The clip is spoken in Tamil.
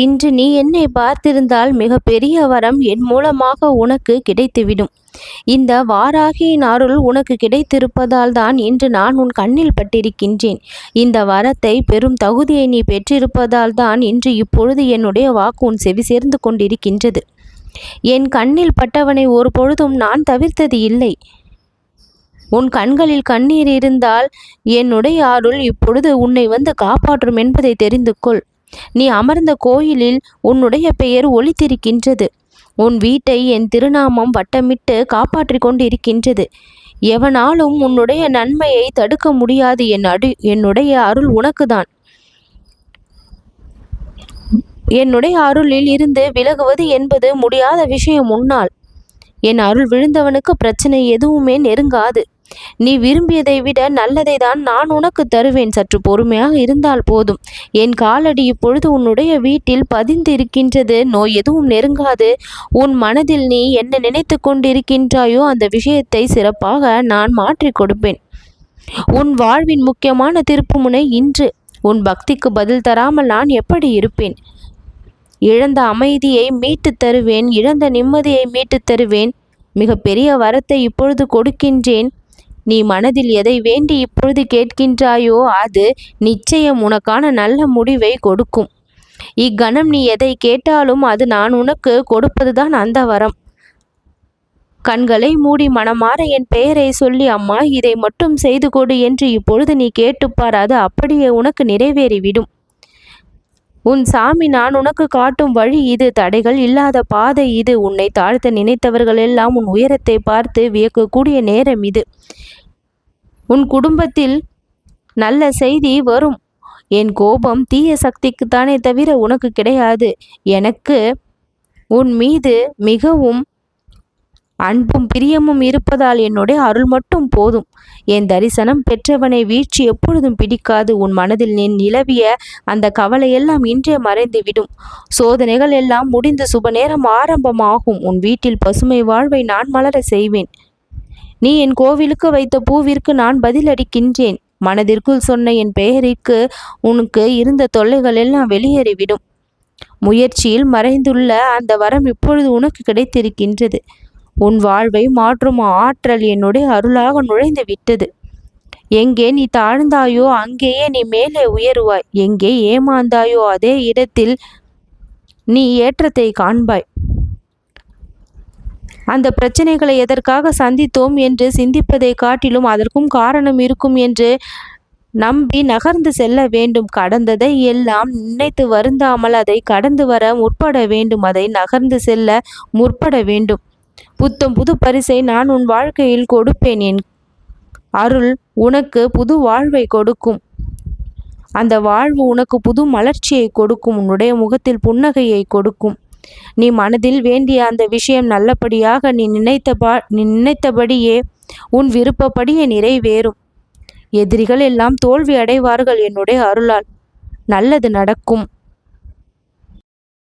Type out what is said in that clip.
இன்று நீ என்னை பார்த்திருந்தால் மிக பெரிய வரம் என் மூலமாக உனக்கு கிடைத்துவிடும். இந்த வாராகியின் அருள் உனக்கு கிடைத்திருப்பதால் தான் இன்று நான் உன் கண்ணில் பட்டிருக்கின்றேன். இந்த வரத்தை பெரும் தகுதியை நீ பெற்றிருப்பதால் தான் இன்று இப்பொழுது என்னுடைய வாக்கு உன் செவி சேர்ந்து கொண்டிருக்கின்றது. என் கண்ணில் பட்டவனை ஒரு பொழுதும் நான் தவிர்த்தது இல்லை. உன் கண்களில் கண்ணீர் இருந்தால் என்னுடைய அருள் இப்பொழுது உன்னை வந்து காப்பாற்றும் என்பதை தெரிந்து கொள். நீ அமர்ந்த கோயிலில் உன்னுடைய பெயர் ஒலித்திருக்கின்றது. உன் வீட்டை என் திருநாமம் வட்டமிட்டு காப்பாற்றிக் கொண்டிருக்கின்றது. எவனாலும் உன்னுடைய நன்மையை தடுக்க முடியாது. என் அடி என்னுடைய அருள் உனக்குதான். என்னுடைய அருளில் இருந்து விலகுவது என்பது முடியாத விஷயம் உன்னால். என் அருள் விழுந்தவனுக்கு பிரச்சனை எதுவுமே நெருங்காது. நீ விரும்பியதை விட நல்லதை தான் நான் உனக்கு தருவேன். சற்று பொறுமையாக இருந்தால் போதும். என் காலடி இப்பொழுது உன்னுடைய வீட்டில் பதிந்து இருக்கின்றது நோய் எதுவும் நெருங்காது. உன் மனதில் நீ என்ன நினைத்து கொண்டிருக்கின்றாயோ அந்த விஷயத்தை சிறப்பாக நான் மாற்றி கொடுப்பேன். உன் வாழ்வின் முக்கியமான திருப்புமுனை இன்று. உன் பக்திக்கு பதில் தராமல் நான் எப்படி இருப்பேன்? இழந்த அமைதியை மீட்டுத் தருவேன் இழந்த நிம்மதியை மீட்டுத் தருவேன். மிக பெரிய வரத்தை இப்பொழுது கொடுக்கின்றேன். நீ மனதில் எதை வேண்டி இப்பொழுது கேட்கின்றாயோ அது நிச்சயம் உனக்கான நல்ல முடிவை கொடுக்கும். இக்கணம் நீ எதை கேட்டாலும் அது நான் உனக்கு கொடுப்பதுதான் அந்த வரம். கண்களை மூடி மனமாற என் பெயரை சொல்லி அம்மா இதை மட்டும் செய்து கொடு என்று இப்பொழுது நீ கேட்டுப்பார் அது அப்படியே உனக்கு நிறைவேறிவிடும். உன் சாமி நான் உனக்கு காட்டும் வழி இது. தடைகள் இல்லாத பாதை இது. உன்னை தாழ்த்த நினைத்தவர்கள் எல்லாம் உன் உயரத்தை பார்த்து வியக்கக்கூடிய நேரம் இது. உன் குடும்பத்தில் நல்ல செய்தி வரும். என் கோபம் தீய சக்திக்குத்தானே தவிர உனக்கு கிடையாது. எனக்கு உன் மீது மிகவும் அன்பும் பிரியமும் இருப்பதால் என்னுடைய அருள் மட்டும் போதும். என் தரிசனம் பெற்றவனை வீழ்ச்சி எப்பொழுதும் பிடிக்காது. உன் மனதில் நின் நிலவிய அந்த கவலையெல்லாம் இன்றே மறைந்துவிடும் சோதனைகள் எல்லாம் முடிந்து சுப நேரம் ஆரம்பமாகும். உன் வீட்டில் பசுமை வாழ்வை நான் மலர செய்வேன். நீ என் கோவிலுக்கு வைத்த பூவிற்கு நான் பதிலளிக்கின்றேன். மனதிற்குள் சொன்ன என் பெயருக்கு உனக்கு இருந்த தொல்லைகள் எல்லாம் வெளியேறிவிடும். முயற்சியில் மறைந்துள்ள அந்த வரம் இப்பொழுது உனக்கு கிடைத்திருக்கின்றது. உன் வாழ்வை மாற்றும் ஆற்றல் என்னுடைய அருளாக நுழைந்து விட்டது எங்கே நீ தாழ்ந்தாயோ அங்கேயே நீ மேலே உயருவாய். எங்கே ஏமாந்தாயோ அதே இடத்தில் நீ ஏற்றத்தை காண்பாய். அந்த பிரச்சனைகளை எதற்காக சந்தித்தோம் என்று சிந்திப்பதை காட்டிலும் அதற்கும் காரணம் இருக்கும் என்று நம்பி நகர்ந்து செல்ல வேண்டும். கடந்ததை எல்லாம் நினைத்து வருந்தாமல் அதை கடந்து வர முற்பட வேண்டும். அதை நகர்ந்து செல்ல முற்பட வேண்டும். புத்தம் புது பரிசை நான் உன் வாழ்க்கையில் கொடுப்பேன் என் அருள் உனக்கு புது வாழ்வை கொடுக்கும். அந்த வாழ்வு உனக்கு புது மலர்ச்சியை கொடுக்கும் உன்னுடைய முகத்தில் புன்னகையை கொடுக்கும். நீ மனதில் வேண்டிய அந்த விஷயம் நல்லபடியாக நீ நினைத்தபா நீ நினைத்தபடியே உன் விருப்பப்படியே நிறைவேறும். எதிரிகள் எல்லாம் தோல்வி அடைவார்கள் என்னுடைய அருளால். நல்லது நடக்கும்.